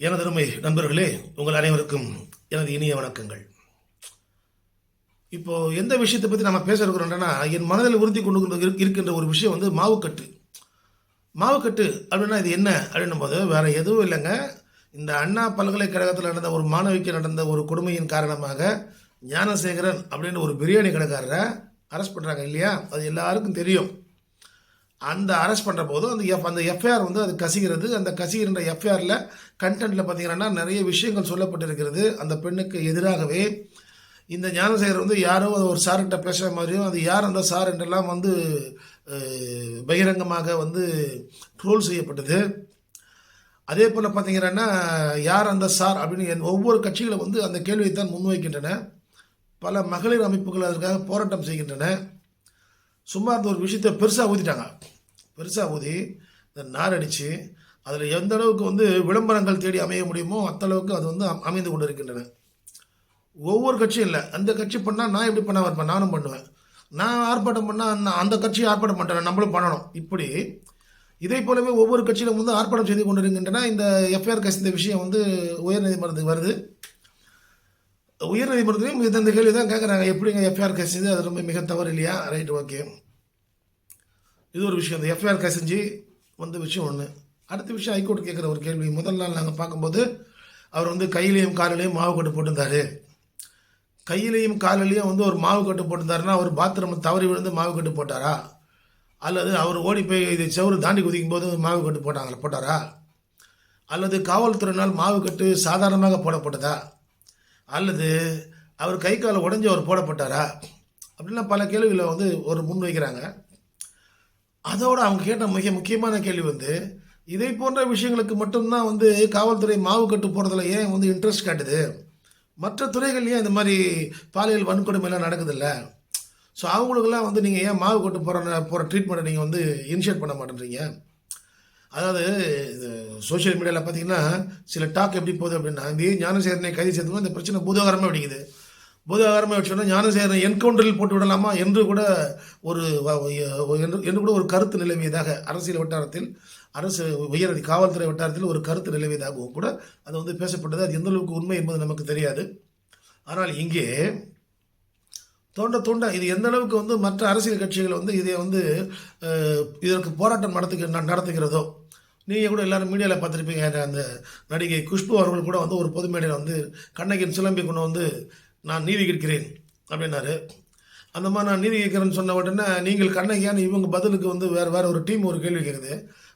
எனது அருமை நண்பர்களே உங்கள் அனைவருக்கும் எனது இனிய வணக்கங்கள். இப்போ எந்த விஷயத்தை பற்றி நம்ம பேச இருக்கிறோம்னா என் மனதில் உறுதி கொண்டு கொண்டு இருக்கின்ற ஒரு விஷயம் வந்து மாவுக்கட்டு. மாவுக்கட்டு அப்படின்னா இது என்ன அப்படின்னும் போது வேற எதுவும் இல்லைங்க. இந்த அண்ணா பல்கலைக்கழகத்தில் நடந்த ஒரு மாணவிக்கு நடந்த ஒரு கொடுமையின் காரணமாக ஞானசேகரன் அப்படின்னு ஒரு பிரியாணி கடைக்காரரை அரெஸ்ட் பண்ணுறாங்க இல்லையா? அது எல்லாருக்கும் தெரியும். அந்த அரெஸ்ட் பண்ணுற போதும் அந்த எஃப் அந்த எஃப்ஐஆர் வந்து அது கசிகிறது. அந்த கசிகின்ற எஃப்ஐஆரில் கண்டென்ட்டில் பார்த்தீங்கன்னா நிறைய விஷயங்கள் சொல்லப்பட்டிருக்கிறது. அந்த பெண்ணுக்கு எதிராகவே இந்த ஞானசேகர் வந்து யாரோ ஒரு சார்கிட்ட பேசுகிற மாதிரியும் அது யார் அந்த சார் என்றெல்லாம் வந்து பகிரங்கமாக வந்து ட்ரோல் செய்யப்பட்டது. அதே போல் பார்த்தீங்கன்னா யார் அந்த சார் அப்படின்னு என் ஒவ்வொரு கட்சிகளும் வந்து அந்த கேள்வியை தான் முன்வைக்கின்றன. பல மகளிர் அமைப்புகள் அதற்காக போராட்டம் செய்கின்றன. சும்மா அந்த ஒரு விஷயத்த பெருசாக ஊதிட்டாங்க பெருசாக ஊதி இந்த நார் அடித்து அதில் எந்த அளவுக்கு வந்து விளம்பரங்கள் தேடி அமைய முடியுமோ அத்தளவுக்கு அது வந்து அமைந்து கொண்டு இருக்கின்றன ஒவ்வொரு கட்சியும் இல்லை. அந்த கட்சி பண்ணால் நான் எப்படி பண்ண இருப்பேன் நானும் பண்ணுவேன். நான் ஆர்ப்பாட்டம் பண்ணால் அந்த அந்த கட்சியை ஆர்ப்பாட்டம் பண்ணுறேன் நம்மளும் பண்ணணும். இப்படி இதே போலவே ஒவ்வொரு கட்சியிலும் வந்து ஆர்ப்பாட்டம் செய்து கொண்டிருக்கின்றன. இந்த எஃப்ஐஆர் கசிந்த விஷயம் வந்து உயர்நீதிமன்றத்துக்கு வருது. உயர்நீதிமன்றத்திலையும் இது இந்த கேள்வி தான் கேட்குறாங்க எப்படிங்க எஃப்ஐஆர் கசிந்து அது ரொம்ப மிக தவறு இல்லையா? ரைட் ஓகே இது ஒரு விஷயம். இந்த எஃப்ஐஆர் கசிஞ்சு வந்த விஷயம் ஒன்று அடுத்த விஷயம் ஹைகோர்ட் கேட்குற ஒரு கேள்வி. முதல் நாள் நாங்கள் பார்க்கும்போது அவர் வந்து கையிலையும் காலிலையும் மாவு கட்டு போட்டிருந்தாரு. கையிலையும் காலிலையும் வந்து ஒரு மாவு கட்டு போட்டிருந்தாருன்னா அவர் பாத்ரூம் தவறி விழுந்து மாவு கட்டு போட்டாரா? அல்லது அவர் ஓடி போய் இது செவரு தாண்டி குதிக்கும் போது மாவு கட்டு போட்டாங்களா? போட்டாரா? அல்லது காவல்துறையினால் மாவு கட்டு சாதாரணமாக போடப்பட்டதா? அல்லது அவர் கை கால் உடஞ்சி அவர் போடப்பட்டாரா? அப்படின்லாம் பல கேள்விகளை வந்து ஒரு முன் வைக்கிறாங்க அதோட அவங்க கேட்ட மிக முக்கியமான கேள்வி வந்து இதை போன்ற விஷயங்களுக்கு மட்டும்தான் வந்து காவல்துறை மாவு கட்டு போடுறதுல ஏன் வந்து இன்ட்ரெஸ்ட் காட்டுது? மற்ற துறைகள் ஏன் இந்த மாதிரி பாலியல் வன்கொடுமைலாம் நடக்குதில்ல? ஸோ அவங்களுக்கெல்லாம் வந்து நீங்கள் ஏன் மாவு கட்டு போகிற போகிற ட்ரீட்மெண்ட்டை நீங்கள் வந்து இனிஷியேட் பண்ண மாட்டேன்றீங்க? அதாவது இது சோஷியல் மீடியாவில் பார்த்தீங்கன்னா சில டாக் எப்படி போகுது அப்படின்னா இந்த ஞானசேரனை கைது செய்தவங்க இந்த பிரச்சனை பூதாகரமாக வெடிக்குது. பூதாகரமாக வச்சோன்னா ஞானசேகரனை என்கவுண்டரில் போட்டு விடலாமா என்று கூட ஒரு என்று என்று கூட ஒரு கருத்து நிலவியதாக அரசியல் வட்டாரத்தில் அரசு உயரதி காவல்துறை வட்டாரத்தில் ஒரு கருத்து நிலவியதாகவும் கூட அது வந்து பேசப்பட்டது. அது எந்த அளவுக்கு உண்மை என்பது நமக்கு தெரியாது. ஆனால் இங்கே தோண்ட தோண்ட இது எந்த அளவுக்கு வந்து மற்ற அரசியல் கட்சிகள் வந்து இதை வந்து இதற்கு போராட்டம் நடத்துக நடத்துகிறதோ நீங்கள் கூட எல்லாரும் மீடியாவில் பார்த்துருப்பீங்க. அந்த- அந்த நடிகை குஷ்பு அவர்கள் கூட வந்து ஒரு பொது மேடையில் வந்து கண்ணகின் சிலம்பி கொண்டு வந்து நான் நீதி கேட்கிறேன் அப்படின்னாரு. அந்த மாதிரி நான் நீதி கேட்குறேன்னு சொன்ன உடனே நீங்கள் கண்ணகியான்னு இவங்க பதிலுக்கு வந்து வேறு வேறு ஒரு டீம் ஒரு கேள்வி கேட்குது.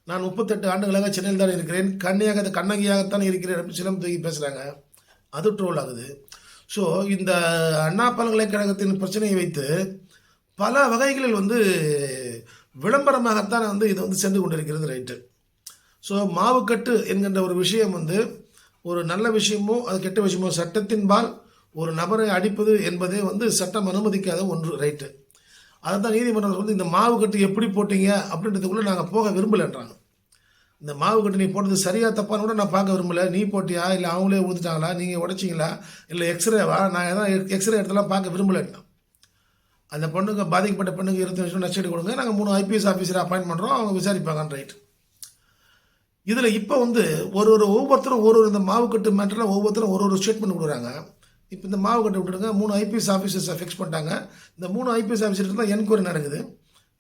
நான் முப்பத்தெட்டு ஆண்டுகளாக சென்னையில் தான் இருக்கிறேன். கண்ணியாக கண்ணகியாகத்தான் இருக்கிறேன். அப்படின்னு சிலம் தூக்கி பேசுகிறாங்க அது ட்ரோல் ஆகுது. ஸோ இந்த அண்ணா பல்கலைக்கழகத்தின் பிரச்சனையை வைத்து பல வகைகளில் வந்து விளம்பரமாகத்தான் வந்து இது வந்து சென்று கொண்டிருக்கிறது ரைட்டு. ஸோ மாவுக்கட்டு என்கின்ற ஒரு விஷயம் வந்து ஒரு நல்ல விஷயமோ அது கெட்ட விஷயமோ சட்டத்தின்பால் ஒரு நபரை அடிப்பது என்பதே வந்து சட்டம் அனுமதிக்காத ஒன்று ரைட்டு அதை தான் நீதிமன்றத்தில் வந்து இந்த மாவு கட்டு எப்படி போட்டீங்க? அப்படின்றதுக்குள்ளே நாங்கள் போக விரும்பலைன்றாங்க. இந்த மாவு கட்டு நீ போட்டது சரியாக தப்பான்னு கூட நான் பார்க்க விரும்பலை. நீ போட்டியா? இல்லை அவங்களே ஊற்றுட்டாங்களா நீங்கள் உடைச்சிங்களா? இல்லை எக்ஸ்ரேவா? நான் எதாவது எக்ஸ்ரே எடுத்துலாம் பார்க்க விரும்பலைன்னா அந்த பொண்ணுக்கு பாதிக்கப்பட்ட பெண்ணுக்கு இருபத்தி வருஷம் நஷ்டம் கொடுங்க. நாங்கள் மூணு ஐபிஎஸ் ஆஃபீஸரை அப்பாயின்ட் பண்ணுறோம் அவங்க விசாரிப்பாங்கன்னு ரைட் இதில் இப்போ வந்து ஒரு ஒரு ஒவ்வொருத்தரும் ஒரு ஒரு இந்த மாவுக்கட்டு மேட்டரில் ஒவ்வொருத்தரும் ஒரு ஒரு ஸ்டேட்மெண்ட் கொடுக்குறாங்க. இப்போ இந்த மாவு கட்டை விட்டுருங்க. மூணு ஐபிஎஸ் ஆஃபீஸர்ஸை ஃபிக்ஸ் பண்ணிட்டாங்க. இந்த மூணு ஐபிஎஸ் ஆஃபீஸர்ஸ் தான் என்கொயரி நடக்குது.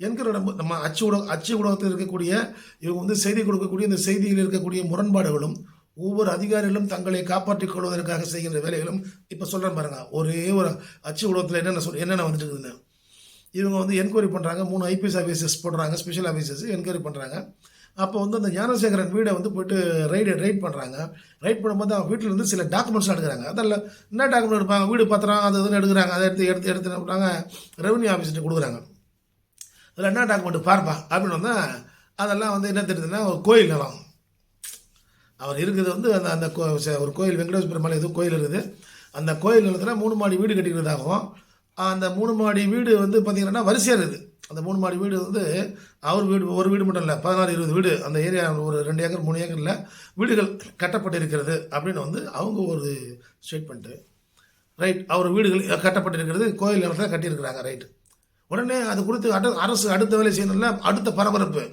என்கொயரி நம்ம அச்சு ஊடக அச்சு ஊடகத்தில் இருக்கக்கூடிய இவங்க வந்து செய்தி கொடுக்கக்கூடிய இந்த செய்தியில் இருக்கக்கூடிய முரண்பாடுகளும் ஒவ்வொரு அதிகாரிகளும் தங்களை காப்பாற்றிக் கொள்வதற்காக செய்கின்ற வேலைகளும் இப்போ சொல்கிறேன் பாருங்க. ஒரே ஒரு அச்சு ஊடகத்தில் என்னென்ன சொல் என்னென்ன வந்துட்டு இருக்குதுன்னு இவங்க வந்து என்கொயரி பண்ணுறாங்க மூணு ஐபிஎஸ் ஆஃபீஸர்ஸ் போடுறாங்க. ஸ்பெஷல் ஆஃபீஸர்ஸ் என்கொயரி பண்ணுறாங்க அப்போ வந்து அந்த ஞானசேகரன் வீடை வந்து போயிட்டு ரைடு ரைட் பண்ணுறாங்க ரைட் பண்ணும்போது அவங்க வீட்டில் இருந்து சில டாக்குமெண்ட்ஸ்லாம் எடுக்கிறாங்க. அதில் என்ன டாக்குமெண்ட் எடுப்பாங்க? வீடு பத்திரம் அது இதுன்னு எடுக்கிறாங்க. அதை எடுத்து எடுத்து எடுத்து என்ன பண்ணுறாங்க ரெவன்யூ ஆஃபீஸ்ட்டு கொடுக்குறாங்க. அதில் என்ன டாக்குமெண்ட் பார்ப்பா அப்படின்னு வந்தால் அதெல்லாம் வந்து என்ன தெரியுதுன்னா ஒரு கோயில் நிலம். அவர் இருக்குது வந்து அந்த அந்த கோ- ஒரு கோயில் வெங்கடேஸ்வர பெருமாள் ஏதோ கோயில் இருக்குது. அந்த கோயில் நிலத்தில் மூணு மாடி வீடு கட்டிக்கிறதாகவும் அந்த மூணு மாடி வீடு வந்து பார்த்திங்கன்னா வரிசையாக இருக்குது. அந்த மூணு மாடி வீடு வந்து அவர் வீடு ஒரு வீடு மட்டும் இல்லை பதினாறு இருபது வீடு. அந்த ஏரியா ஒரு ரெண்டு ஏக்கர் மூணு ஏக்கரில் வீடுகள் கட்டப்பட்டு இருக்கிறது அப்படின்னு வந்து அவங்க ஒரு ஸ்டேட்மெண்ட்டு ரைட் அவர் வீடுகள் கட்டப்பட்டிருக்கிறது கோயில் இடத்துல கட்டியிருக்கிறாங்க. ரைட் உடனே அது குறித்து அட அரசு அடுத்த வேலை செய்யணும்ல அடுத்த பரபரப்பு.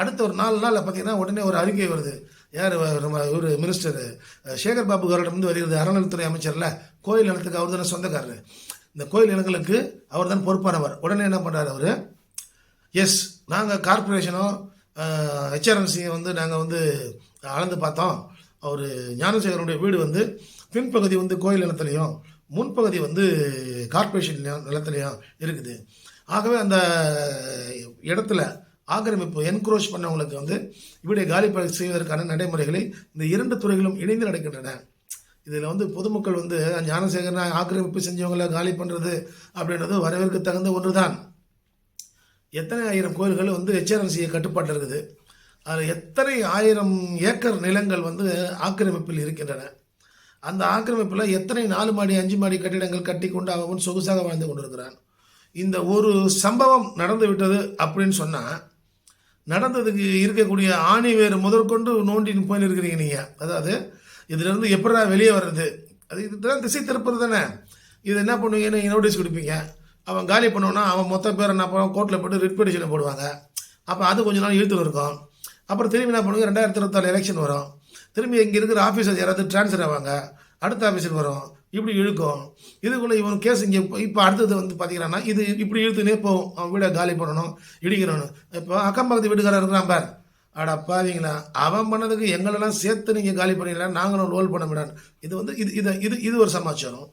அடுத்த ஒரு நாலு நாளில் பார்த்தீங்கன்னா உடனே ஒரு அறிக்கை வருது. யார் நம்ம இவர் மினிஸ்டர் சேகர் பாபு அவரிடமிருந்து வருகிறது அறநிலைத்துறை அமைச்சர்ல கோயில் நிலத்துக்கு அவர் தானே சொந்தக்காரர். இந்த கோயில் இனங்களுக்கு அவர் தான் பொறுப்பானவர். உடனே என்ன பண்ணுறாரு அவர்? எஸ் நாங்கள் கார்ப்பரேஷனோ ஹெச்ஆர்என்சியை வந்து நாங்கள் வந்து அளந்து பார்த்தோம். அவர் ஞானசேகரனுடைய வீடு வந்து பின்பகுதி வந்து கோயில் நிலத்துலையும் முன்பகுதி வந்து கார்ப்பரேஷன் நிலத்துலையும் இருக்குது. ஆகவே அந்த இடத்துல ஆக்கிரமிப்பு என்க்ரோச் பண்ணவங்களுக்கு வந்து வீடை காலி செய்வதற்கான நடைமுறைகளை இந்த இரண்டு துறைகளும் இணைந்து நடக்கின்றன. இதில் வந்து பொதுமக்கள் வந்து ஞானசேகரனை ஆக்கிரமிப்பு செஞ்சவங்களை காலி பண்ணுறது அப்படின்றது வரவேற்க தகுந்த ஒன்று தான் எத்தனை ஆயிரம் கோயில்கள் வந்து ஹெச்ஆர்என்சியை கட்டுப்பாட்டில் இருக்குது. அதில் எத்தனை ஆயிரம் ஏக்கர் நிலங்கள் வந்து ஆக்கிரமிப்பில் இருக்கின்றன. அந்த ஆக்கிரமிப்பில் எத்தனை நாலு மாடி அஞ்சு மாடி கட்டிடங்கள் கட்டி கொண்டு அவன் சொகுசாக வாழ்ந்து கொண்டிருக்கிறான். இந்த ஒரு சம்பவம் நடந்து விட்டது அப்படின்னு சொன்னால் நடந்ததுக்கு இருக்கக்கூடிய ஆணி வேறு முதற்கொண்டு நோண்டின்னு போயின்னு இருக்கிறீங்க நீங்கள் அதாவது இதிலிருந்து எப்படா வெளியே வர்றது? அது இதுதான் திசை திருப்புறது தானே. இது என்ன பண்ணுவீங்கன்னு நோட்டீஸ் கொடுப்பீங்க. அவன் காலி பண்ணோன்னா அவன் மொத்த பேர் என்ன பண்ணுவான்? கோர்ட்டில் போட்டு ரிட் பெட்டிஷனை போடுவாங்க. அப்போ அது கொஞ்ச நாள் இழுத்துல இருக்கும் அப்புறம் திரும்பி என்ன பண்ணுங்க ரெண்டாயிரத்தி இருபத்தாலு எலெக்ஷன் வரும். திரும்பி இங்கே இருக்கிற ஆஃபீஸர் யாராவது ட்ரான்ஸ்ஃபர் ஆவாங்க. அடுத்த ஆஃபீஸர் வரும். இப்படி இழுக்கும். இதுக்குள்ளே இவன் கேஸ் இங்கே இப்போ அடுத்தது வந்து பார்த்தீங்கன்னா இது இப்படி இழுத்துனே போகும். அவன் வீடை காலி பண்ணணும் இடிக்கணும்னு. இப்போ அக்கம் பக்கத்து வீட்டுக்காரர் இருக்கிறான் பார். அடா பாவீங்களா? அவன் பண்ணதுக்கு எங்களெல்லாம் சேர்த்து நீங்கள் காலி பண்ணிடலாம் நாங்களும் லோல் பண்ண முடியாது இது வந்து இது இது இது இது ஒரு சமாச்சாரம்.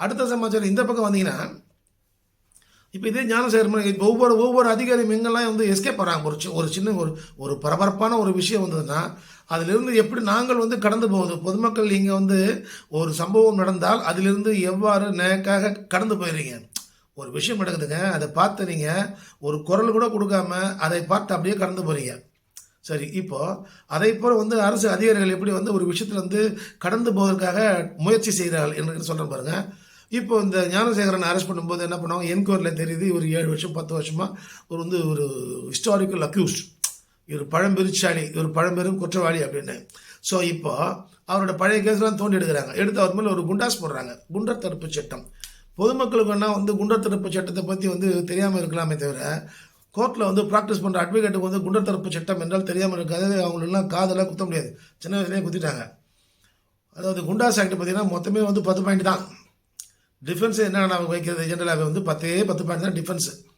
அடுத்த சமாச்சாரம் இந்த பக்கம் வந்தீங்கன்னா இப்போ இதே ஞானசேகர் இப்போ ஒவ்வொரு ஒவ்வொரு அதிகாரியும் எங்கெல்லாம் வந்து எஸ்கேப் ஆகிறாங்க ஒரு ஒரு சின்ன ஒரு ஒரு பரபரப்பான ஒரு விஷயம் வந்ததுன்னா அதிலிருந்து எப்படி நாங்கள் வந்து கடந்து போகுது பொதுமக்கள் இங்கே வந்து ஒரு சம்பவம் நடந்தால் அதிலிருந்து எவ்வாறு நேக்காக கடந்து போயிடுறீங்க? ஒரு விஷயம் நடக்குதுங்க. அதை பார்த்து நீங்கள் ஒரு குரல் கூட கொடுக்காம அதை பார்த்து அப்படியே கடந்து போகிறீங்க சரி இப்போ அதை போல வந்து அரசு அதிகாரிகள் எப்படி வந்து ஒரு விஷயத்தில் வந்து கடந்து போவதற்காக முயற்சி செய்கிறார்கள் என்று சொல்கிறேன் பாருங்க. இப்போ இந்த ஞானசேகரன் அரெஸ்ட் பண்ணும்போது என்ன பண்ணுவாங்க? என்கொயரியில் தெரியுது ஒரு ஏழு வருஷம் பத்து வருஷமா ஒரு வந்து ஒரு ஹிஸ்டாரிக்கல் அக்யூஸ்ட் இவர் பழம்பெருச்சாளி இவர் பழம்பெரும் குற்றவாளி அப்படின்னு. ஸோ இப்போ அவரோட பழைய கேஸ்லாம் தோண்டி எடுக்கிறாங்க. எடுத்து அவர் மேலே ஒரு குண்டாஸ் போடுறாங்க. குண்டர் தடுப்பு சட்டம். பொதுமக்களுக்கு என்ன வந்து குண்டர் தடுப்பு சட்டத்தை பற்றி வந்து தெரியாமல் இருக்கலாமே தவிர கோர்ட்டில் வந்து ப்ராக்டிஸ் பண்ணுற அட்வொகேட்டுக்கு வந்து குண்டர் தரப்பு சட்டம் என்றால் தெரியாமல் இருக்காது அவங்களெல்லாம் காதெல்லாம் குத்த முடியாது. சின்ன வயசுலேயே குத்திட்டாங்க. அதாவது குண்டாஸ் ஆக்ட் பார்த்தீங்கன்னா மொத்தமே வந்து பத்து பாயிண்ட் தான். டிஃபென்ஸ் என்ன நான் வைக்கிறது? ஜென்ரலாகவே வந்து பத்தே பத்து பாயிண்ட் தான் டிஃபென்ஸ்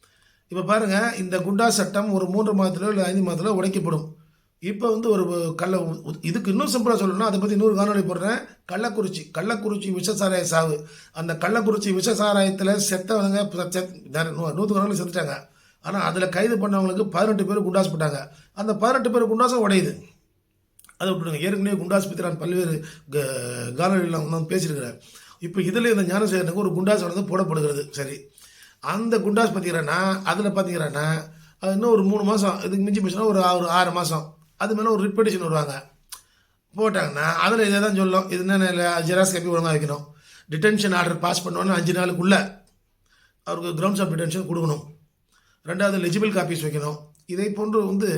இப்போ பாருங்கள் இந்த குண்டா சட்டம் ஒரு மூன்று மாதத்திலோ இல்லை ஐந்து மாதத்திலோ உடைக்கப்படும். இப்போ வந்து ஒரு கள்ள இதுக்கு இன்னும் சிம்பிளாக சொல்லணும்னா அதை பற்றி இன்னொரு காணொலி போடுறேன். கள்ளக்குறிச்சி கள்ளக்குறிச்சி விஷசாராய சாவு. அந்த கள்ளக்குறிச்சி விஷசாராயத்தில் செத்தவங்க ப- செத்- நூற்றுக்கு நாள் செத்துட்டாங்க. ஆனால் அதில் கைது பண்ணவங்களுக்கு பதினெட்டு பேர் குண்டாஸ் போட்டாங்க. அந்த பதினெட்டு பேர் குண்டாசம் உடையுது. அதை விட்டுடுங்க. ஏற்கனவே குண்டாஸ் பற்றி நான் பல்வேறு க- காணொலியில் வந்து பேசியிருக்கிறேன் இப்போ இதில் இந்த ஞானசேகரனுக்கு ஒரு குண்டாஸ் வந்து போடப்படுகிறது. சரி. அந்த குண்டாஸ் பார்த்தீங்கன்னா அதில் பார்த்தீங்கன்னா அது இன்னும் ஒரு மூணு மாதம் இதுக்கு மிஞ்சி போச்சுன்னா ஒரு ஆறு ஆறு மாதம் அது மேலே ஒரு ரிப்பெடிஷன் வருவாங்க. போட்டாங்கன்னா அதில் இதை தான் சொல்லும். இது என்ன ஜெராக்ஸ் காப்பி ஒழுங்காக வைக்கணும். டிடென்ஷன் ஆர்டர் பாஸ் பண்ணோன்னு அஞ்சு நாளுக்குள்ளே அவருக்கு கிரவுண்ட்ஸ் ஆஃப் டிடென்ஷன் கொடுக்கணும். ரெண்டாவது லெஜிபிள் காப்பீஸ் வைக்கணும். இதை போன்று வந்து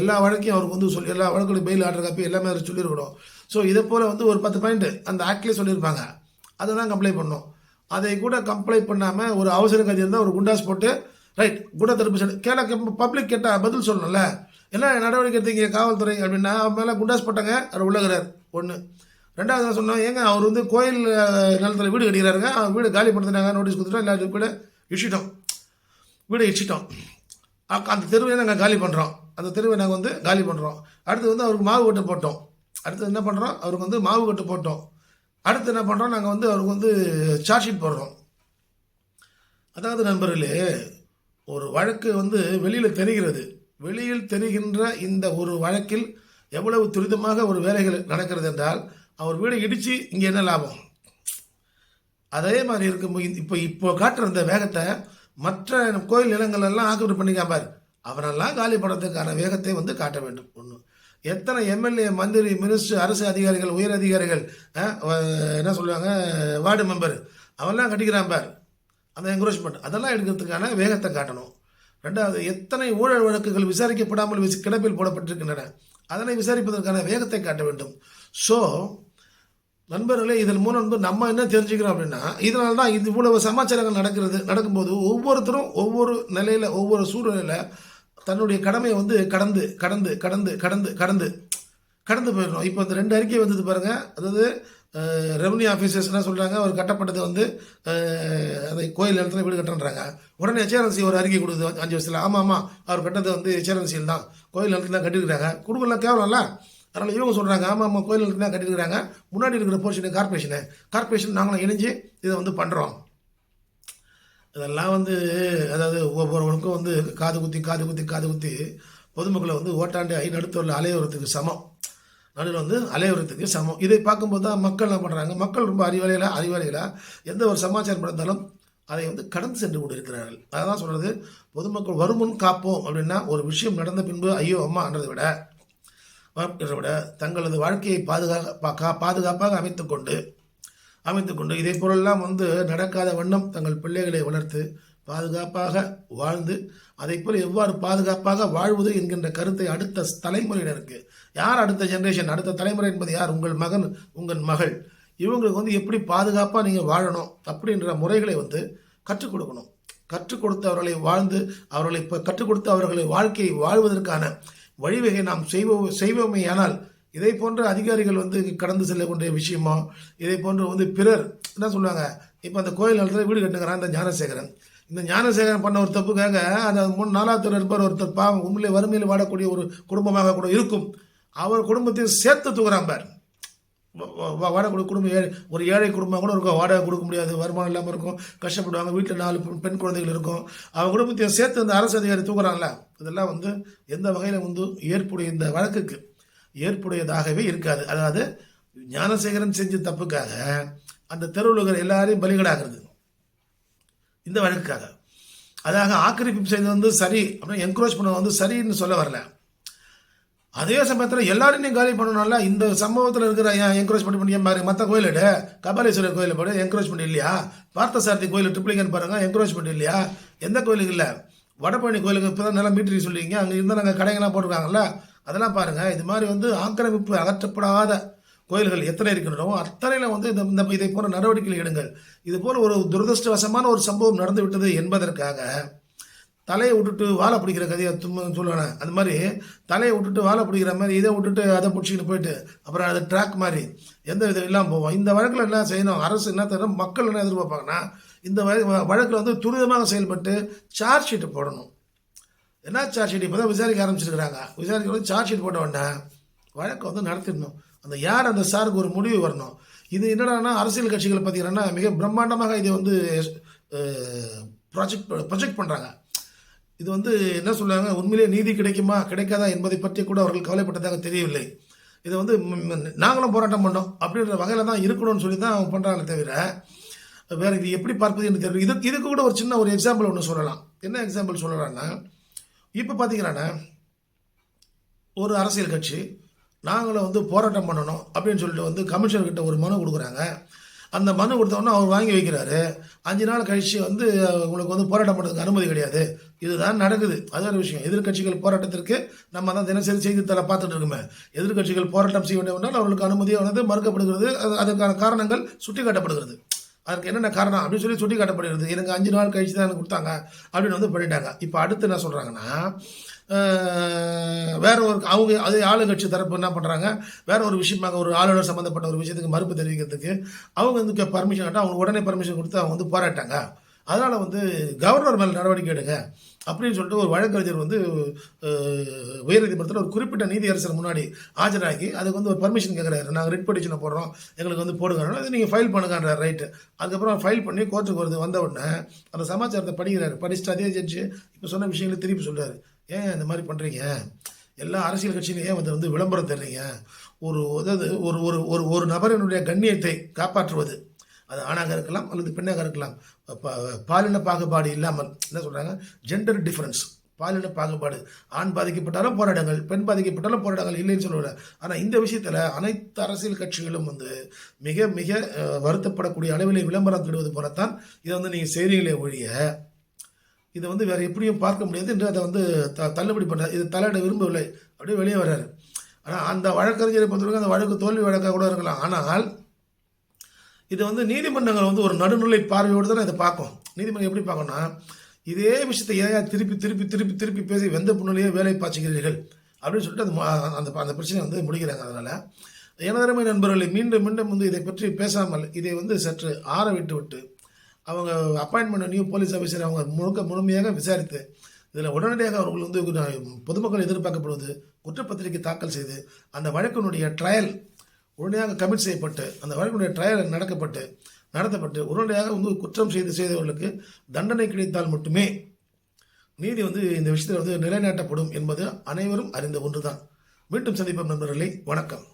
எல்லா வழக்கையும் அவருக்கு வந்து சொல்லி எல்லா வழக்குலையும் பெயில் ஆர்டர் காப்பி எல்லாமே அவர் சொல்லியிருக்கணும். ஸோ இதை போல் வந்து ஒரு பத்து பாயிண்ட் அந்த ஆக்ட்லேயே சொல்லியிருப்பாங்க. அதை தான் கம்ப்ளைண்ட் பண்ணோம் அதை கூட கம்ப்ளைண்ட் பண்ணாமல் ஒரு அவசர கதி இருந்தால் ஒரு குண்டாஸ் போட்டு ரைட் குண்டா தடுப்பு சட்டம் கேட்க பப்ளிக் கேட்டால் பதில் சொல்லணும்ல. என்ன நடவடிக்கை எடுத்தீங்க காவல்துறை அப்படின்னா அவன் மேலே குண்டாஸ் போட்டாங்க அவர் உள்ளகிறார் ஒன்று ரெண்டாவது சொன்னோம் ஏங்க அவர் வந்து கோயில் நிலத்தில் நிலத்துல வீடு கட்டிக்கிறாருங்க. அவர் வீடு காலி படுத்துனாங்க நோட்டீஸ் கொடுத்துட்டோம் எல்லா கூட இடிச்சிட்டோம் வீடை இடிச்சிட்டோம் அந்த தெருவை நாங்கள் காலி பண்ணுறோம் அந்த தெருவை நாங்கள் வந்து காலி பண்ணுறோம் அடுத்து வந்து அவருக்கு மாவு கட்டு போட்டோம். அடுத்து என்ன பண்ணுறோம் அவருக்கு வந்து மாவு கட்டு போட்டோம். அடுத்து என்ன பண்ணுறோம் நாங்கள் வந்து அவருக்கு வந்து சார்ஜ் ஷீட் போடுறோம். அதாவது நண்பர்களே ஒரு வழக்கு வந்து வெளியில் தெரிகிறது. வெளியில் தெரிகின்ற இந்த ஒரு வழக்கில் எவ்வளவு துரிதமாக ஒரு வேலைகள் நடக்கிறது என்றால் அவர் வீடை இடித்து இங்கே என்ன லாபம்? அதே மாதிரி இருக்கும் இப்போ இப்போ காட்டுற இந்த வேகத்தை மற்ற கோயில் நிலங்கள் எல்லாம் ஆக்கிரமிப்பு பண்ணிக்காம்பார் அவரெல்லாம் காலி படத்துக்கான வேகத்தை வந்து காட்ட வேண்டும். ஒன்று எத்தனை எம்எல்ஏ மந்திரி மினிஸ்டர் அரசு அதிகாரிகள் உயர் அதிகாரிகள் என்ன சொல்லுவாங்க வார்டு மெம்பர் அவெல்லாம் கட்டிக்கிறான் பார். அந்த என்க்ரோச்மெண்ட் அதெல்லாம் எடுக்கிறதுக்கான வேகத்தை காட்டணும். ரெண்டாவது எத்தனை ஊழல் வழக்குகள் விசாரிக்கப்படாமல் விசி கிடப்பில் போடப்பட்டிருக்கின்றன. அதனை விசாரிப்பதற்கான வேகத்தை காட்ட வேண்டும். ஸோ நண்பர்களே இதன் மூலம் வந்து நம்ம என்ன தெரிஞ்சுக்கிறோம் அப்படின்னா இதனால தான் இது இவ்வளவு சமாச்சாரங்கள் நடக்கிறது நடக்கும்போது ஒவ்வொருத்தரும் ஒவ்வொரு நிலையில் ஒவ்வொரு சூழ்நிலையில் தன்னுடைய கடமையை வந்து கடந்து கடந்து கடந்து கடந்து கடந்து கடந்து போயிடணும். இப்போ இந்த ரெண்டு அறிக்கை வந்தது பாருங்க. அதாவது ரெவன்யூ ஆஃபீஸர்ஸ்லாம் சொல்கிறாங்க அவர் கட்டப்பட்டது வந்து அதை கோயில் இடத்துல வீடு கட்டுறாங்க உடனே எச்ஆர்என்சி ஒரு அறிக்கை கொடுக்குது அஞ்சு வருஷத்தில். ஆமாம் ஆமாம் அவர் கட்டது வந்து எச்ஆர்என்சியில் தான் கோயில் இடத்துல தான் கட்டிருக்கிறாங்க குடும்பம்லாம் கேவலம்ல அதனால் இவங்க சொல்கிறாங்க ஆமாம் ஆமாம் கோயில் தான் கட்டியிருக்கிறாங்க. முன்னாடி இருக்கிற போர்ஷனு கார்பரேஷனு கார்பரேஷன் நாங்களும் இணைஞ்சு இதை வந்து பண்ணுறோம் இதெல்லாம் வந்து அதாவது ஒவ்வொருவனுக்கும் வந்து காது குத்தி காது குத்தி காது குத்தி பொதுமக்களை வந்து ஓட்டாண்டு ஐ நடுத்தூரில் அலையோரத்துக்கு சமம். நடுவில் வந்து அலையோரத்துக்கு சமம். இதை பார்க்கும்போது தான் மக்கள் என்ன பண்ணுறாங்க மக்கள் ரொம்ப அறிவாளிகளா அறிவாளிகளா எந்த ஒரு சமாச்சாரம் நடந்தாலும் அதை வந்து கடந்து சென்று கொண்டு இருக்கிறார்கள் அதான் சொல்கிறது பொதுமக்கள் வருமுன் காப்போம் அப்படின்னா ஒரு விஷயம் நடந்த பின்பு ஐயோ அம்மான்றதை விட விட தங்களது வாழ்க்கையை பாதுகாக்க பாதுகாப்பாக அமைத்துக்கொண்டு அமைத்துக்கொண்டு இதை போலெல்லாம் வந்து நடக்காத வண்ணம் தங்கள் பிள்ளைகளை வளர்த்து பாதுகாப்பாக வாழ்ந்து அதை போல் எவ்வாறு பாதுகாப்பாக வாழ்வது என்கின்ற கருத்தை அடுத்த தலைமுறையினருக்கு யார் அடுத்த ஜென்ரேஷன் அடுத்த தலைமுறை என்பது யார்? உங்கள் மகன் உங்கள் மகள். இவங்களுக்கு வந்து எப்படி பாதுகாப்பாக நீங்கள் வாழணும் அப்படின்ற முறைகளை வந்து கற்றுக் கொடுக்கணும். கற்றுக் கொடுத்து அவர்களை வாழ்ந்து அவர்களை இப்போ கற்றுக் கொடுத்து அவர்களை வாழ்க்கையை வாழ்வதற்கான வழிவகை நாம் செய்வோம் செய்வோமேயானால் இதை போன்ற அதிகாரிகள் வந்து கடந்து செல்லக்கூடிய விஷயமா இதை போன்று வந்து பிறர் என்ன சொல்லுவாங்க இப்போ அந்த கோயில் நிலத்தில் வீடு கட்டுங்கிறான் இந்த ஞானசேகரன். இந்த ஞானசேகரன் பண்ண ஒரு தப்புக்காக அந்த மூணு நாலாவது இருப்பார் ஒருத்தர் பாவம் உண்மையிலே வறுமையில் வாடக்கூடிய ஒரு குடும்பமாக கூட இருக்கும். அவர் குடும்பத்தையும் சேர்த்து தூக்குறான் பார். வாடகை கொடுக்க குடும்பம் ஏழை ஒரு ஏழை குடும்பம் கூட இருக்கும். வாடகை கொடுக்க முடியாது வருமானம் இல்லாமல் இருக்கும். கஷ்டப்படுவாங்க. வீட்டில் நாலு பெண் பெண் குழந்தைகள் இருக்கும். அவங்க குடும்பத்தையும் சேர்த்து அந்த அரசு அதிகாரி தூக்குறாங்களா இதெல்லாம் வந்து எந்த வகையில் வந்து ஏற்புடைய இந்த வழக்குக்கு ஏற்புடையதாகவே இருக்காது. அதாவது ஞானசேகரன் செஞ்ச தப்புக்காக அந்த தெருவுலகர் எல்லாரையும் பலிகடாகிறது இந்த வழக்குக்காக. அதாக ஆக்கிரமிப்பு செய்தது வந்து சரி. அப்படின்னு என்க்ரோச் பண்ண வந்து சரின்னு சொல்ல வரல. அதே சமயத்தில் எல்லாரையும் காலி பண்ணணும்ல இந்த சம்பவத்தில் இருக்கிற ஏன் என்கரேஜ் பண்ணி பண்ணி பாரு. மற்ற கோயிலிடு கபாலீஸ்வரர் கோயிலை போடு என்கரேஜ் பண்ணி இல்லையா பார்த்தசாரதி கோயில் ட்ரிப்ளிகன் பாருங்கள் என்கரேஜ் பண்ணி இல்லையா எந்த கோயிலுக்கு இல்லை? வடபழனி கோயிலுக்கு இப்போ தான் நல்லா மீட்டரி சொல்லுவீங்க அங்கே இருந்தால் நாங்கள் கடைகள்லாம் போட்டிருக்காங்கல்ல? அதெல்லாம் பாருங்கள் இது மாதிரி வந்து ஆக்கிரமிப்பு அகற்றப்படாத கோயில்கள் எத்தனை இருக்கின்றனவோ அத்தனையில் வந்து இந்த இந்த இதை போன்ற நடவடிக்கைகள் எடுங்கள். இது போல ஒரு துரதிருஷ்டவசமான ஒரு சம்பவம் நடந்து விட்டது என்பதற்காக தலையை விட்டுட்டு வாழை பிடிக்கிற கதையை தும்ம சொல்லுவேன். அது மாதிரி தலையை விட்டுட்டு வாழை பிடிக்கிற மாதிரி இதை விட்டுட்டு அதை பிடிச்சிக்கிட்டு போயிட்டு அப்புறம் அது ட்ராக் மாதிரி. எந்த விதம் இல்லாமல் போவோம் இந்த வழக்கில் என்ன செய்யணும்? அரசு என்ன தரும் மக்கள் என்ன எதிர்பார்ப்பாங்கன்னா இந்த வழக்கில் வந்து துரிதமாக செயல்பட்டு சார்ஜ் ஷீட்டு போடணும். என்ன சார்ஜ் ஷீட் இப்போ தான் விசாரிக்க ஆரம்பிச்சிருக்கிறாங்க. விசாரிக்க வந்து சார்ஜ் ஷீட் போட்ட உடனே வழக்கை வந்து நடத்திடணும். அந்த யார் அந்த சாருக்கு ஒரு முடிவு வரணும்? இது என்னடான்னா அரசியல் கட்சிகள் பார்த்தீங்கன்னா மிக பிரம்மாண்டமாக இதை வந்து ப்ராஜெக்ட் ப்ரொஜெக்ட் பண்ணுறாங்க இது வந்து என்ன சொல்கிறாங்க உண்மையிலேயே நீதி கிடைக்குமா? கிடைக்காதா என்பதை பற்றி கூட அவர்கள் கவலைப்பட்டதாக தெரியவில்லை. இதை வந்து நாங்களும் போராட்டம் பண்ணோம். அப்படின்ற வகையில் தான் இருக்கணும்னு சொல்லி தான் அவங்க பண்ணுறாங்களே தவிர வேறு இது எப்படி பார்ப்பது என்று தெரியல இது இதுக்கு கூட ஒரு சின்ன ஒரு எக்ஸாம்பிள் ஒன்று சொல்லலாம். என்ன எக்ஸாம்பிள் சொல்லலாம்னா இப்போ பார்த்தீங்கன்னா ஒரு அரசியல் கட்சி நாங்களும் வந்து போராட்டம் பண்ணணும் அப்படின்னு சொல்லிட்டு வந்து கமிஷனர்கிட்ட ஒரு மனு கொடுக்குறாங்க. அந்த மனு கொடுத்தவொன்னே அவர் வாங்கி வைக்கிறாரு. அஞ்சு நாள் கழிச்சு வந்து உங்களுக்கு வந்து போராட்டம் பண்ணுறதுக்கு அனுமதி கிடையாது. இதுதான் நடக்குது. அது ஒரு விஷயம். எதிர்க்கட்சிகள் போராட்டத்திற்கு நம்ம தான் தினசரி செய்தித்தாளை பார்த்துட்டு இருக்கோமே. எதிர்க்கட்சிகள் போராட்டம் செய்ய வேண்டும் என்றால் அவர்களுக்கு அனுமதி மறுக்கப்படுகிறது. அது அதற்கான காரணங்கள் சுட்டிக்காட்டப்படுகிறது. அதுக்கு அதற்கு என்னென்ன காரணம் அப்படின்னு சொல்லி சுட்டி காட்டப்படுகிறது எனக்கு அஞ்சு நாள் கழிச்சு தான் எனக்கு கொடுத்தாங்க அப்படின்னு வந்து பண்ணிட்டாங்க. இப்போ அடுத்து என்ன சொல்கிறாங்கன்னா வேற ஒரு அவங்க அதே ஆளுங்கட்சி தரப்பு என்ன பண்ணுறாங்க வேற ஒரு விஷயமாக ஒரு ஆளுநர் சம்மந்தப்பட்ட ஒரு விஷயத்துக்கு மறுப்பு தெரிவிக்கிறதுக்கு அவங்க வந்து பர்மிஷன் கேட்டால் அவங்க உடனே பர்மிஷன் கொடுத்து அவங்க வந்து போராட்டாங்க அதனால் வந்து கவர்னர் மேலே நடவடிக்கை எடுங்க அப்படின்னு சொல்லிட்டு ஒரு வழக்கறிஞர் வந்து உயர்நீதிமன்றத்தில் ஒரு குறிப்பிட்ட நீதியரசர் முன்னாடி ஆஜராகி அதுக்கு வந்து ஒரு பர்மிஷன் கேட்குறாரு நாங்கள் ரிட் பெட்டிஷனை போடுறோம். எங்களுக்கு வந்து போடுங்க அது நீங்கள் ஃபைல் பண்ணுங்கன்ற ரைட்டு அதுக்கப்புறம் ஃபைல் பண்ணி கோர்ட்டுக்கு வருது. வந்த உடனே அந்த சமாச்சாரத்தை படிக்கிறாரு. படிச்சுட்டு அதே ஜட்ஜு இப்போ சொன்ன விஷயங்களை திருப்பி சொல்கிறார் ஏன் இந்த மாதிரி பண்ணுறீங்க எல்லா அரசியல் கட்சியிலையும் ஏன் வந்து வந்து விளம்பரம் தர்றீங்க ஒரு அதாவது ஒரு ஒரு ஒரு ஒரு நபரினுடைய கண்ணியத்தை காப்பாற்றுவது. அது ஆணாக இருக்கலாம் அல்லது பெண்ணாக இருக்கலாம். பாலின பாகுபாடு இல்லாமல் என்ன சொல்கிறாங்க ஜெண்டர் டிஃப்ரென்ஸ் பாலின பாகுபாடு. ஆண் பாதிக்கப்பட்டாலும் போராட்டங்கள் பெண் பாதிக்கப்பட்டாலும் போராட்டங்கள் இல்லைன்னு சொல்லுவாங்க. ஆனால் இந்த விஷயத்தில் அனைத்து அரசியல் கட்சிகளும் வந்து மிக மிக வருத்தப்படக்கூடிய அளவில் விளம்பரம் தருவது போலத்தான் இதை வந்து நீங்கள் செய்கிறீங்களே ஒழிய இதை வந்து வேறு எப்படியும் பார்க்க முடியாது என்று அதை வந்து த தள்ளுபடி பண்ணுறாரு இது தலையிட விரும்பவில்லை. அப்படியே வெளியே வர்றாரு. ஆனால் அந்த வழக்கறிஞரை பொறுத்தவரைக்கும் அந்த வழக்கு தோல்வி வழக்காக கூட இருக்கலாம். ஆனால் இது வந்து நீதிமன்றங்கள் வந்து ஒரு நடுநிலை பார்வையோடு தான் இதை பார்க்கும். நீதிமன்றம் எப்படி பார்க்கணும்னா இதே விஷயத்தை ஏன் திருப்பி திருப்பி திருப்பி திருப்பி பேசி வெந்த புண்ணிலேயே வேலை பாய்ச்சுகிறீர்கள் அப்படின்னு சொல்லிட்டு அந்த அந்த அந்த பிரச்சனை வந்து முடிக்கிறாங்க அதனால். எனதரமை நண்பர்களை மீண்டும் மீண்டும் வந்து இதை பற்றி பேசாமல் இதை வந்து சற்று ஆற விட்டு விட்டு அவங்க அப்பாயின்மெண்ட் நியூ போலீஸ் ஆஃபீஸர் அவங்க முழுக்க முழுமையாக விசாரித்து இதில் உடனடியாக அவர்கள் வந்து பொதுமக்கள் எதிர்பார்க்கப்படுவது குற்றப்பத்திரிகை தாக்கல் செய்து அந்த வழக்கினுடைய ட்ரையல் உடனடியாக கமிட் செய்யப்பட்டு அந்த வழக்கினுடைய ட்ரையல் நடக்கப்பட்டு நடத்தப்பட்டு உடனடியாக வந்து குற்றம் செய்து செய்தவர்களுக்கு தண்டனை கிடைத்தால் மட்டுமே நீதி வந்து இந்த விஷயத்தில் வந்து நிலைநாட்டப்படும் என்பது அனைவரும் அறிந்த ஒன்றுதான். மீண்டும் சந்திப்போம் நண்பர்களே. வணக்கம்.